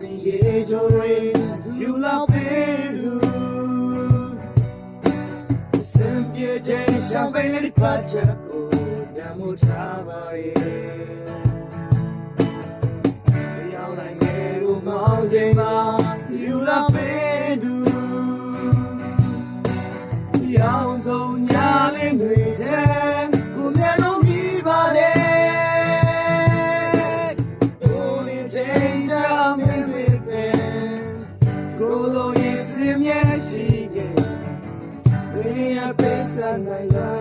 စဉ်ရေချိုးတွေယူလာပေးသူစံပြေခြင်းရှောင်းပိန်လေးတစ်ပတ်ချက်ကိုဓမ္မထားပါရဲ့ရောင်းနိုင်ငယ်လို့မောင်းချိန်မှာ Nayana.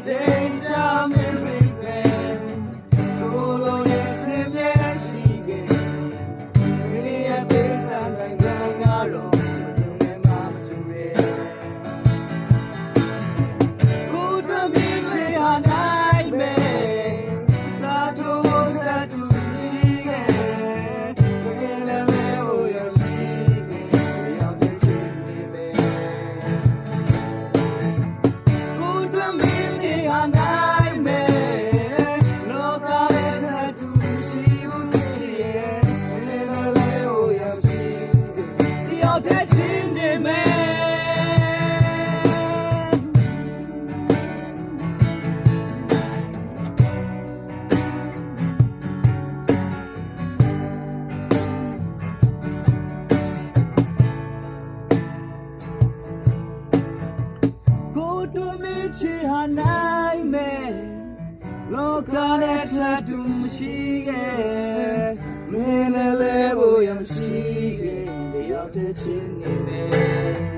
day. နိုင်မယ်လောကနဲ့ထပ်တူမရှိခဲ့မင်းလည်းလဲဖို့ရမရှိခဲ့တယောက်တည်းချင်းနေမယ်